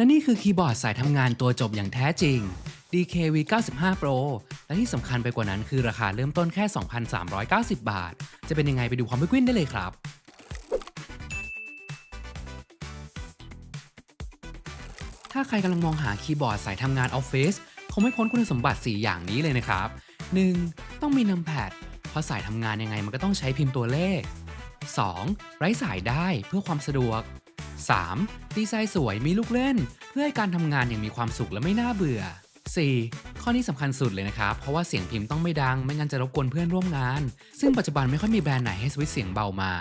และนี่คือคีย์บอร์ดสายทำงานตัวจบอย่างแท้จริง DKV 95 Pro และที่สำคัญไปกว่านั้นคือราคาเริ่มต้นแค่ 2,390 บาท จะเป็นยังไงไปดูความไม่กวินได้เลยครับถ้าใครกำลังมองหาคีย์บอร์ดสายทำงานออฟฟิศคงไม่พ้นคุณสมบัติ 4 อย่างนี้เลยนะครับ 1. ต้องมีนัมแพดเพราะสายทำงานยังไงมันก็ต้องใช้พิมพ์ตัวเลข 2. ไร้สายได้เพื่อความสะดวก 3. ดีไซน์สวยมีลูกเล่น เพื่อให้การทำงานอย่างมีความสุขและไม่น่าเบื่อ 4. ข้อนี้สำคัญสุดเลยนะครับ เพราะว่าเสียงพิมพ์ต้องไม่ดัง ไม่งั้นจะรบกวนเพื่อนร่วมงาน ซึ่งปัจจุบันไม่ค่อยมีแบรนด์ไหนให้สวิตช์เสียงเบามา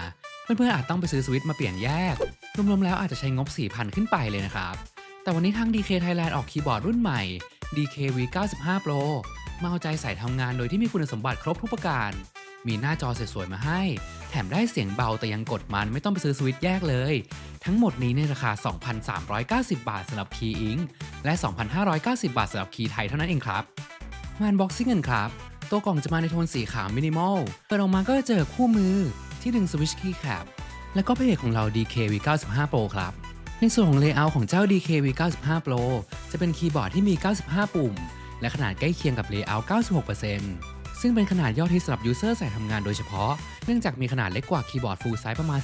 เพื่อนๆอาจต้องไปซื้อสวิตช์มาเปลี่ยนแยก รวมๆแล้วอาจจะใช้งบ 4,000 ขึ้นไปเลยนะครับ แต่วันนี้ทาง DK Thailand ออกคีย์บอร์ดรุ่นใหม่ DKV 95 Pro มาเอาใจใส่ทำงานโดยที่มีคุณสมบัติครบทุกประการ มีหน้าจอสวยๆมาให้ แถมได้เสียงเบาแต่ยังกดมันไม่ต้องไปซื้อสวิตช์แยกเลย ทั้งหมดนี้ในราคา 2,390 บาทสำหรับ Key Ink และ 2,590 บาทสำหรับ Key ไทยเท่านั้นเองครับมาอันบ็อกซิ่งกันครับ ตัวกล่องจะมาในโทนสีขาวมินิมอลเปิดออกมาก็จะเจอคู่มือที่ดึงสวิตช์คีย์แคปแล้วก็เพจของเรา DKV 95 Pro ครับ ในส่วนของ Layout ของเจ้า DKV 95 Pro จะเป็นคีย์บอร์ดที่มี 95 ปุ่ม และขนาดใกล้เคียงกับ Layout 96% ซึ่งเป็นขนาดยอดที่สำหรับยูเซอร์ใส่ทำงานโดยเฉพาะ เนื่องจากมีขนาดเล็กกว่าคีย์บอร์ด Full Size ประมาณ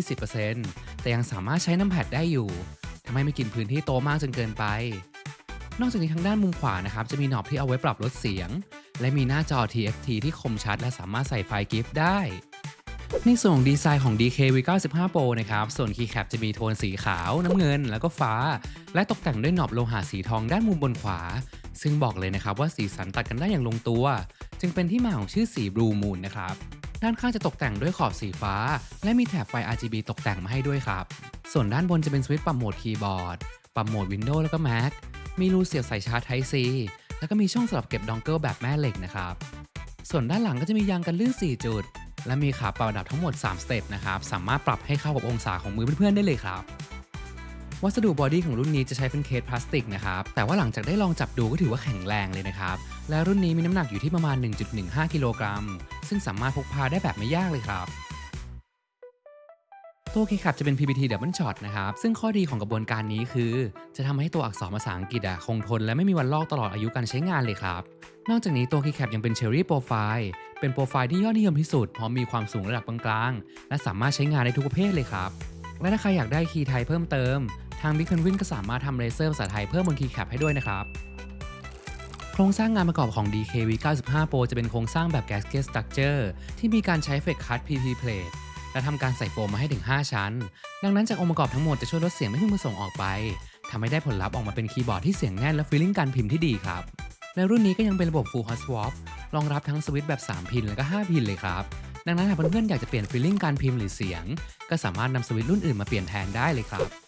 15-20%แต่ยังสามารถใช้น้ำแพดได้อยู่ทำให้ไม่กินพื้นที่โตมากจนเกินไป นอกจากนี้ทางด้านมุมขวานะครับจะมีหนอบที่เอาไว้ปรับลดเสียง และมีหน้าจอ TFT ที่คมชัด และสามารถใส่ไฟล์กิฟต์ได้ในส่วนของดีไซน์ของ DKV 95 Pro นะครับ ส่วนคีย์แคปจะมีโทนสีขาว น้ำเงิน แล้วก็ฟ้า และตกแต่งด้วยหนอบโลหะสีทองด้านมุมบนขวา ซึ่งบอกเลยนะครับว่าสีสันตัดกันได้อย่างลงตัว จึงเป็นที่มาของชื่อสี Blue Moon นะครับ ด้านข้างจะตกแต่งด้วยขอบสีฟ้า และมีแถบไฟ RGB ตกแต่งมาให้ด้วยครับ ส่วนด้านบนจะเป็นสวิตช์ปรับโหมดคีย์บอร์ด ปรับโหมด Windows แล้วก็ Mac มีรูเสียบสายชาร์จ Type C แล้วก็มีช่องสำหรับเก็บดองเกิลแบบแม่เหล็กนะครับ ส่วนด้านหลังก็จะมียางกันลื่น 4 จุด และมีขาปรับระดับทั้งหมด 3 สเต็ปนะครับ สามารถปรับให้เข้ากับองศาของมือเพื่อนๆได้เลยครับ วัสดุบอดี้ของรุ่นนี้จะใช้เป็นเคสพลาสติกนะครับ แต่ว่าหลังจากได้ลองจับดูก็ถือว่าแข็งแรงเลยนะครับ และรุ่นนี้มีน้ำหนักอยู่ที่ประมาณ 1.15 กิโลกรัม ซึ่งสามารถพกพาได้แบบไม่ยากเลยครับตัวคีย์แคปจะเป็น PPT Double Shot นะครับ ซึ่งข้อดีของกระบวนการนี้คือ จะทำให้ตัวอักษรภาษาอังกฤษอะคงทนและไม่มีวันลอกตลอดอายุการใช้งานเลยครับ นอกจากนี้ตัวคีย์แคปยังเป็น Cherry Profile เป็นโปรไฟล์ที่ยอดนิยมที่สุด พราะมีความสูงระดับกลางๆและสามารถใช้งานได้ทุกประเภทเลยครับ และถ้าใครอยากได้คีย์ไทยเพิ่มเติม ทาง Big Penguin ก็สามารถทำเลเซอร์ภาษาไทยเพิ่มบนคีย์แคปให้ด้วยนะครับ โครงสร้างงานประกอบของ DKV 95 Pro จะเป็นโครงสร้างแบบ Gasket Structure ที่มีการใช้เฟกคัต PP Plate และทำการใส่โฟมมาให้ถึง 5 ชั้น ดังนั้นจากองค์ประกอบทั้งหมดจะช่วยลดเสียงไม่พึงประสงค์ออกไปทำให้ได้ผลลัพธ์ออกมาเป็นคีย์บอร์ดที่เสียงแน่นและฟีลลิ่งการพิมพ์ที่ดีครับ และรุ่นนี้ก็ยังเป็นระบบ Full Hot Swap รองรับทั้งสวิตช์แบบ 3 พินและก็ 5 พินเลยครับ ดังนั้นหากเพื่อนๆอยากจะเปลี่ยนฟีลลิ่งการพิมพ์หรือเสียง ก็สามารถนำสวิตช์รุ่นอื่นมาเปลี่ยนแทนได้เลยครับ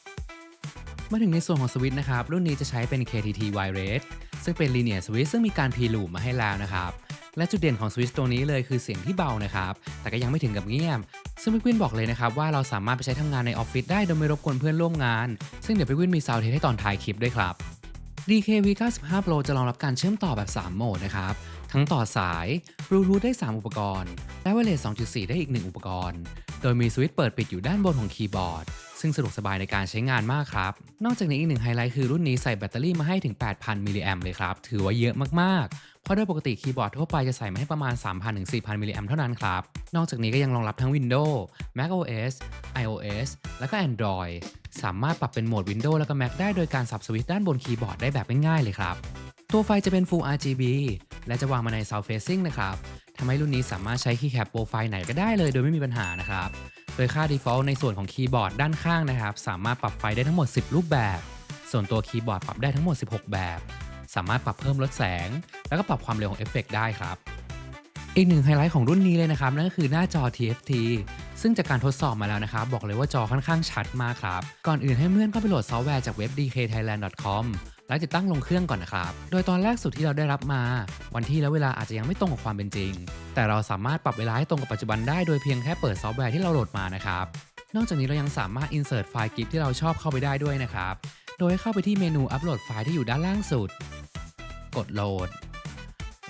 มาถึงในส่วนของสวิตช์นะครับ รุ่นนี้จะใช้เป็น KTT Wireless ซึ่งเป็น Linear Switch ซึ่งมีการ P loop มาให้แล้วนะครับและจุดเด่นของสวิตช์ตัวนี้เลยคือเสียงที่เบานะครับ แต่ก็ยังไม่ถึงกับเงียบ ซึ่งพี่กวินบอกเลยนะครับว่าเราสามารถไปใช้ทำงานในออฟฟิศได้โดยไม่รบกวนเพื่อนร่วมงาน ซึ่งเดี๋ยวพี่กวินมีซาวด์เทสให้ตอนถ่ายคลิปด้วยครับ DKV 95 Pro จะรองรับการเชื่อมต่อแบบ 3 โหมดนะครับ ทั้งต่อสาย Bluetooth ได้ 3 อุปกรณ์ และ Wireless 2.4 ได้อีก 1 อุปกรณ์ โดยมีสวิตช์เปิดปิดอยู่ด้านบนของคีย์บอร์ด ซึ่งสะดวกสบายในการใช้งานมากครับ นอกจากนี้อีกหนึ่งไฮไลท์คือรุ่นนี้ใส่แบตเตอรี่มาให้ถึง 8,000 มิลลิแอมเลยครับ ถือว่าเยอะมากๆ เพราะโดยปกติคีย์บอร์ดทั่วไปจะใส่มาให้ประมาณ 3,000 ถึง 4,000 มิลลิแอมเท่านั้นครับ นอกจากนี้ก็ยังรองรับทั้ง Windows macOS iOS แล้วก็ Android สามารถปรับเป็นโหมด Windows แล้วก็ Mac ได้โดยการสับสวิตช์ด้านบนคีย์บอร์ดได้แบบง่ายๆเลยครับ ตัวไฟจะเป็น Full RGB และจะวางมาใน South Facing นะครับ ทำให้รุ่นนี้สามารถใช้คีย์แคปโปรไฟล์ไหนก็ได้เลยโดยไม่มีปัญหานะครับ โดยค่า default ในส่วนของคีย์บอร์ดด้านข้างนะครับ สามารถปรับไฟได้ทั้งหมด 10 รูปแบบ ส่วนตัวคีย์บอร์ดปรับได้ทั้งหมด 16 แบบ สามารถปรับเพิ่มลดแสง แล้วก็ปรับความเร็วของเอฟเฟกต์ได้ครับ อีกหนึ่งไฮไลท์ของรุ่นนี้เลยนะครับนั่นก็คือหน้าจอ TFT ซึ่งจากการทดสอบมาแล้วนะครับ บอกเลยว่าจอค่อนข้างชัดมากครับ ก่อนอื่นให้เพื่อนก็ไปโหลดซอฟต์แวร์จากเว็บ dkthailand.com แล้วติดตั้งลงเครื่องก่อนนะครับ โดยตอนแรกสุดที่เราได้รับมา วันที่และเวลาอาจจะยังไม่ตรงกับความเป็นจริง แต่เราสามารถปรับเวลาให้ตรงกับปัจจุบันได้โดยเพียงแค่เปิดซอฟต์แวร์ที่เราโหลดมานะครับ นอกจากนี้เรายังสามารถ insert ไฟล์ GIF ที่เราชอบเข้าไปได้ด้วยนะครับ โดยเข้าไปที่เมนูอัปโหลดไฟล์ที่อยู่ด้านล่างสุด กดโหลด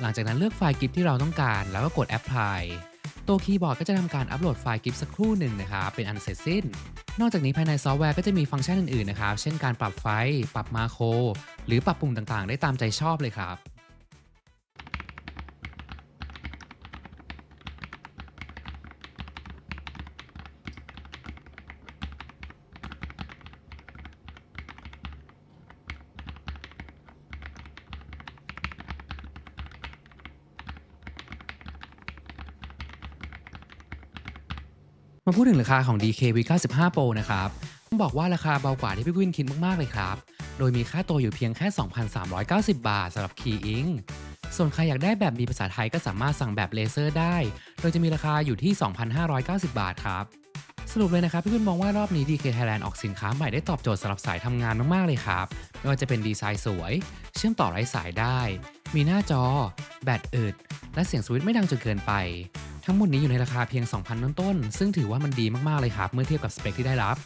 หลังจากนั้นเลือกไฟล์ GIF ที่เราต้องการ แล้วก็กด Apply ตัวคีย์บอร์ดก็จะทำการอัปโหลดไฟล์ GIF สักครู่หนึ่งนะครับ เป็นอันเสร็จสิ้น นอกจากนี้ภายในซอฟต์แวร์ก็จะมีฟังก์ชันอื่นๆนะครับ เช่นการปรับไฟ ปรับมาโคร หรือปรับปุ่มต่างๆ ได้ตามใจชอบเลยครับ มาพูดถึงราคาของ DKV 95 Pro นะครับต้องบอกว่าราคาเบากว่าที่พี่วินคิดมาก ๆ เลยครับ โดยมีค่าตัวอยู่เพียงแค่ 2,390 บาทสำหรับ Key Ink ส่วนใครอยากได้แบบมีภาษาไทยก็สามารถสั่งแบบเลเซอร์ได้ โดยจะมีราคาอยู่ที่ 2,590 บาทครับ สรุปเลยนะครับพี่วินมองว่ารอบนี้ DK Thailand ออกสินค้าใหม่ได้ตอบโจทย์สำหรับสายทำงานมาก ๆ เลยครับ ไม่ว่าจะเป็นดีไซน์สวย เชื่อมต่อไร้สายได้ มีหน้าจอ แบตอึด และเสียงสวิตช์ไม่ดังจนเกินไป ทั้งหมดนี้อยู่ในราคาเพียง 2,000 ต้นๆ ซึ่งถือว่ามันดีมากๆเลยครับ เมื่อเทียบกับสเปคที่ได้รับ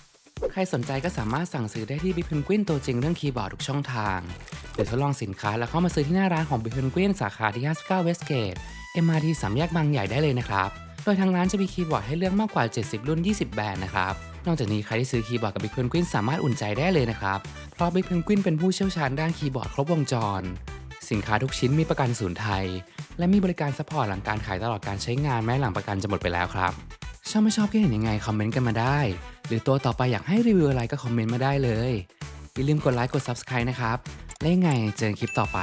ใครสนใจก็สามารถสั่งซื้อได้ที่ b ิ p เพนกวินตัวจริงเรื่องคีย์บอร์ดทุกช่องทาง หรือทดลองสินค้าแล้วเข้ามาซื้อที่หน้าร้านของ b ิ p เพนกวินสาขาที่ 59 Westgate MRT สามแยกบางใหญ่ได้เลยนะครับ โดยทางร้านจะมีคีย์บอร์ดให้เลือกมากกว่า 70 รุ่น 20 แบรนด์นะครับ นอกจากนี้ใครที่ซื้อคีย์บอร์ดกับ b ิ p เพนกวินสามารถอุ่นใจได้เลยนะครับ เพราะ b ิ p เพนกวินเป็นผู้เชี่ยวชาญด้านคีย์บอร์ดครบวงจร สินค้าทุกชิ้นมีประกันศูนย์ไทย และมีบริการซัพพอร์ตหลังการขายตลอดการใช้งานแม้หลังประกันจะหมดไปแล้วครับ ชอบไม่ชอบคิดเห็นยังไงคอมเมนต์กันมาได้ หรือตัวต่อไปอยากให้รีวิวอะไรก็คอมเมนต์มาได้เลยอย่าลืมกดไลค์กด Subscribe นะครับ และยังไงเจอกันคลิปต่อไป